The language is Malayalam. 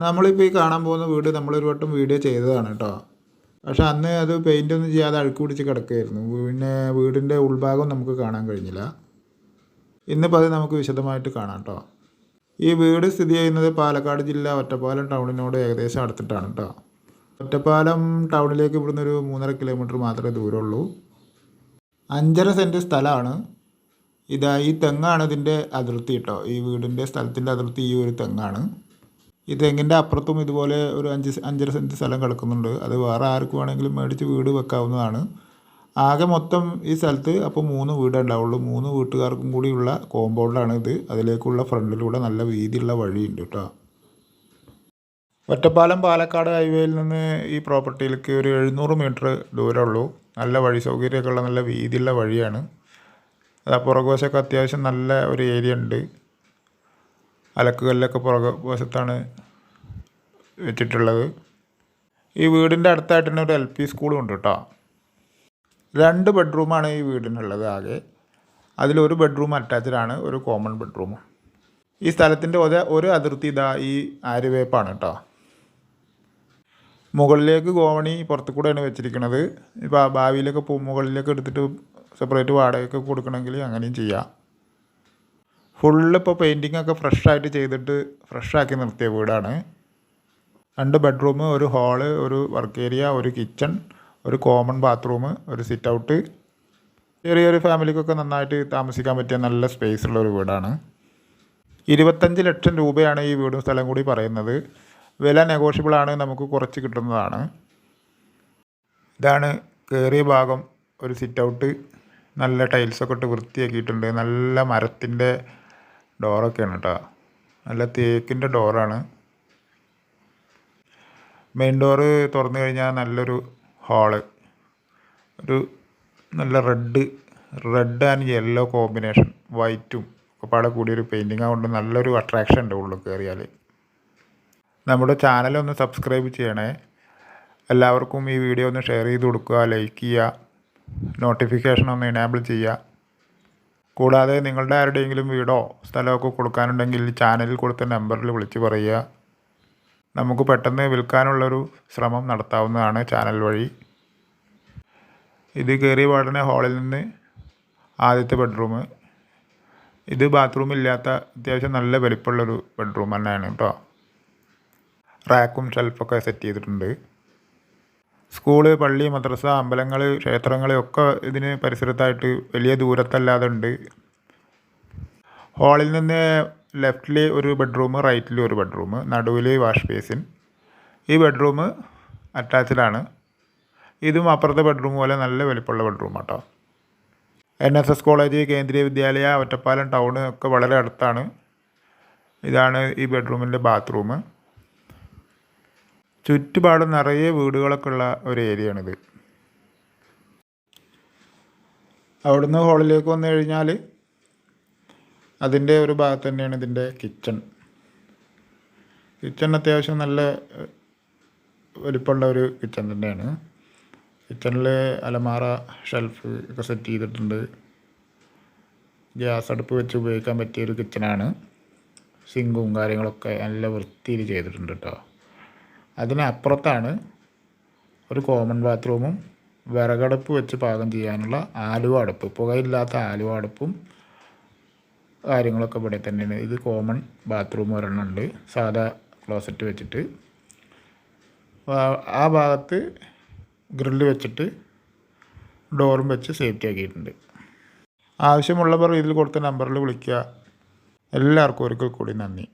നമ്മളിപ്പോൾ ഈ കാണാൻ പോകുന്ന വീട് നമ്മളൊരു വട്ടം വീഡിയോ ചെയ്തതാണ് കേട്ടോ. പക്ഷെ അന്ന് അത് പെയിന്റ് ഒന്നും ചെയ്യാതെ അഴുക്ക് പിടിച്ച് കിടക്കുകയായിരുന്നു. പിന്നെ വീടിന്റെ ഉൾഭാഗം നമുക്ക് കാണാൻ കഴിഞ്ഞില്ല. ഇന്നിപ്പോൾ അത് നമുക്ക് വിശദമായിട്ട് കാണാം കേട്ടോ. ഈ വീട് സ്ഥിതി ചെയ്യുന്നത് പാലക്കാട് ജില്ല ഒറ്റപ്പാലം ടൗണിനോട് ഏകദേശം അടുത്തിട്ടാണ് കേട്ടോ. ഒറ്റപ്പാലം ടൗണിലേക്ക് ഇവിടുന്ന് ഒരു മൂന്നര കിലോമീറ്റർ മാത്രമേ ദൂരമുള്ളൂ. അഞ്ചര സെന്റ് സ്ഥലമാണ്. ഇതാ ഈ തെങ്ങാണ് ഇതിന്റെ അതിർത്തി കേട്ടോ. ഈ വീടിന്റെ സ്ഥലത്തിന്റെ അതിർത്തി ഈ ഒരു തെങ്ങാണ്. ഈ തെങ്ങിന്റെ അപ്പുറത്തും ഇതുപോലെ ഒരു അഞ്ച് അഞ്ചര സെന്റ് സ്ഥലം കിടക്കുന്നുണ്ട്. അത് വേറെ ആർക്ക് വേണമെങ്കിലും മേടിച്ച് വീട് വെക്കാവുന്നതാണ്. ആകെ മൊത്തം ഈ സ്ഥലത്ത് അപ്പോൾ മൂന്ന് വീടേ ഉണ്ടാവുള്ളൂ. മൂന്ന് വീട്ടുകാർക്കും കൂടിയുള്ള കോമ്പൗണ്ടാണ് ഇത്. അതിലേക്കുള്ള ഫ്രണ്ടിലൂടെ നല്ല വീതിയുള്ള വഴിയുണ്ട് കേട്ടോ. ഒറ്റപ്പാലം പാലക്കാട് ഹൈവേയിൽ നിന്ന് ഈ പ്രോപ്പർട്ടിയിലേക്ക് ഒരു എഴുന്നൂറ് മീറ്റർ ദൂരമുള്ളൂ നല്ല വഴി സൗകര്യമൊക്കെ ഉള്ള നല്ല വീതിയുള്ള വഴിയാണ്. അത് പുറകുവശമൊക്കെ അത്യാവശ്യം നല്ല ഒരു ഏരിയ ഉണ്ട്. അലക്കുകല്ലൊക്കെ പുറകെ വശത്താണ് വെച്ചിട്ടുള്ളത്. ഈ വീടിന്റെ അടുത്തായിട്ട് തന്നെ ഒരു എൽ പി സ്കൂളും ഉണ്ട് കേട്ടോ രണ്ട് ബെഡ്റൂമാണ് ഈ വീടിനുള്ളത് ആകെ. അതിലൊരു ബെഡ്റൂം അറ്റാച്ച്ഡാണ് ഒരു കോമൺ ബെഡ്റൂം ഈ സ്ഥലത്തിന്റെ ഒരു ഒരു അതിർത്തി ഇതാ ഈ ആര്യവേപ്പാണ് കേട്ടോ മുകളിലേക്ക് ഗോവണി പുറത്തു കൂടെയാണ് വെച്ചിരിക്കുന്നത് ഇപ്പോൾ ഭാവിയിലൊക്കെ മുകളിലേക്ക് എടുത്തിട്ട് സെപ്പറേറ്റ് വാടകയൊക്കെ കൊടുക്കണമെങ്കിൽ അങ്ങനെയും ചെയ്യാം. ഫുള്ള് ഇപ്പോൾ പെയിന്റിങ്ങൊക്കെ ഒക്കെ ഫ്രഷ് ആയിട്ട് ചെയ്തിട്ട് ഫ്രഷാക്കി നിർത്തിയ വീടാണ്. രണ്ട് ബെഡ്റൂം ഒരു ഹാൾ ഒരു വർക്ക് ഏരിയ ഒരു കിച്ചൺ ഒരു കോമൺ ബാത്റൂം ഒരു സിറ്റ് ഔട്ട് ചെറിയൊരു ഫാമിലിക്കൊക്കെ നന്നായിട്ട് താമസിക്കാൻ പറ്റിയ നല്ല സ്പേസ് ഉള്ള ഒരു വീടാണ്. ഇരുപത്തഞ്ച് ലക്ഷം രൂപയാണ് ഈ വീടും സ്ഥലം കൂടി പറയുന്നത്. വില നെഗോഷ്യബിൾ ആണ് നമുക്ക് കുറച്ച് കിട്ടുന്നതാണ്. ഇതാണ് കയറിയ ഭാഗം ഒരു സിറ്റ് ഔട്ട് നല്ല ടൈൽസൊക്കെ ഇട്ട് വൃത്തിയാക്കിയിട്ടുണ്ട്. നല്ല മരത്തിന്റെ ഡോറൊക്കെയാണ് കേട്ടോ നല്ല തേക്കിന്റെ ഡോറാണ്. മെയിൻ ഡോറ് തുറന്നു കഴിഞ്ഞാൽ നല്ലൊരു ഹാൾ. ഒരു നല്ല red red and yellow combination വൈറ്റും ഒക്കെ പാടെ കൂടിയൊരു പെയിന്റിങ് ആയതുകൊണ്ട് നല്ലൊരു അട്രാക്ഷൻ ഉണ്ട് ഉള്ളിൽ കയറിയാൽ നമ്മുടെ ചാനലൊന്ന് സബ്സ്ക്രൈബ് ചെയ്യണേ. എല്ലാവർക്കും ഈ വീഡിയോ ഒന്ന് ഷെയർ ചെയ്ത് കൊടുക്കുക ലൈക്ക് ചെയ്യുക നോട്ടിഫിക്കേഷൻ ഒന്ന് എനേബിൾ ചെയ്യുക. കൂടാതെ നിങ്ങളുടെ ആരുടെയെങ്കിലും വീടോ സ്ഥലമൊക്കെ കൊടുക്കാനുണ്ടെങ്കിൽ ചാനലിൽ കൊടുത്ത നമ്പറിൽ വിളിച്ച് പറയുക. നമുക്ക് പെട്ടെന്ന് വിൽക്കാനുള്ളൊരു ശ്രമം നടത്താവുന്നതാണ് ചാനൽ വഴി. ഇത് കയറിയ പാടനെ ഹാളിൽ നിന്ന് ആദ്യത്തെ ബെഡ്റൂം. ഇത് ബാത്റൂം ഇല്ലാത്ത അത്യാവശ്യം നല്ല വലിപ്പമുള്ളൊരു ബെഡ്റൂം തന്നെയാണ് കേട്ടോ. റാക്കും ഷെൽഫൊക്കെ സെറ്റ് ചെയ്തിട്ടുണ്ട്. സ്കൂൾ പള്ളി മദ്രസ അമ്പലങ്ങൾ ക്ഷേത്രങ്ങൾ ഒക്കെ ഇതിന് പരിസരത്തായിട്ട് വലിയ ദൂരത്തല്ലാതെ ഉണ്ട് ഹാളിൽ നിന്ന് ലെഫ്റ്റിൽ ഒരു ബെഡ്റൂം റൈറ്റിൽ ഒരു ബെഡ്റൂം നടുവിൽ വാഷ് ബേസിൻ. ഈ ബെഡ്റൂം അറ്റാച്ച്ഡാണ്. ഇതും അപ്പുറത്തെ ബെഡ്റൂം പോലെ നല്ല വലിപ്പമുള്ള ബെഡ്റൂം കേട്ടോ N S S college Kendriya Vidyalaya Ottapalam town ഒക്കെ വളരെ അടുത്താണ്. ഇതാണ് ഈ ബെഡ്റൂമിന്റെ ബാത്റൂം. ചുറ്റുപാടും നിറയെ വീടുകളൊക്കെ ഉള്ള ഒരു ഏരിയ ആണിത് അവിടുന്ന് ഹോളിലേക്ക് വന്നു കഴിഞ്ഞാൽ അതിന്റെ ഒരു ഭാഗത്ത് തന്നെയാണ് ഇതിന്റെ കിച്ചൺ കിച്ചൺ അത്യാവശ്യം നല്ല വലിപ്പമുള്ള ഒരു കിച്ചൺ തന്നെയാണ്. കിച്ചണിൽ അലമാറ ഷെൽഫ് ഒക്കെ സെറ്റ് ചെയ്തിട്ടുണ്ട്. ഗ്യാസ് അടുപ്പ് വെച്ച് ഉപയോഗിക്കാൻ പറ്റിയ ഒരു കിച്ചണാണ് സിങ്കും കാര്യങ്ങളൊക്കെ നല്ല വൃത്തിയിൽ ചെയ്തിട്ടുണ്ട് കേട്ടോ അതിനപ്പുറത്താണ് ഒരു കോമൺ ബാത്റൂമും വിറകടുപ്പ് വെച്ച് പാകം ചെയ്യാനുള്ള ആലുവ അടുപ്പ്. പുകയില്ലാത്ത ആലുവ അടുപ്പും കാര്യങ്ങളൊക്കെ ഇവിടെ തന്നെയാണ്. ഇത് കോമൺ ബാത്റൂം ഒരെണ്ണം ഉണ്ട്. സാധാ ക്ലോസറ്റ് വെച്ചിട്ട്. ആ- ഭാഗത്ത് ഗ്രില്ല് വെച്ചിട്ട് ഡോറും വെച്ച് സേഫ്റ്റി ആക്കിയിട്ടുണ്ട്. ആവശ്യമുള്ളവർ ഇതിൽ കൊടുത്ത നമ്പറിൽ വിളിക്കുക. എല്ലാവർക്കും ഒരിക്കൽ കൂടി നന്ദി.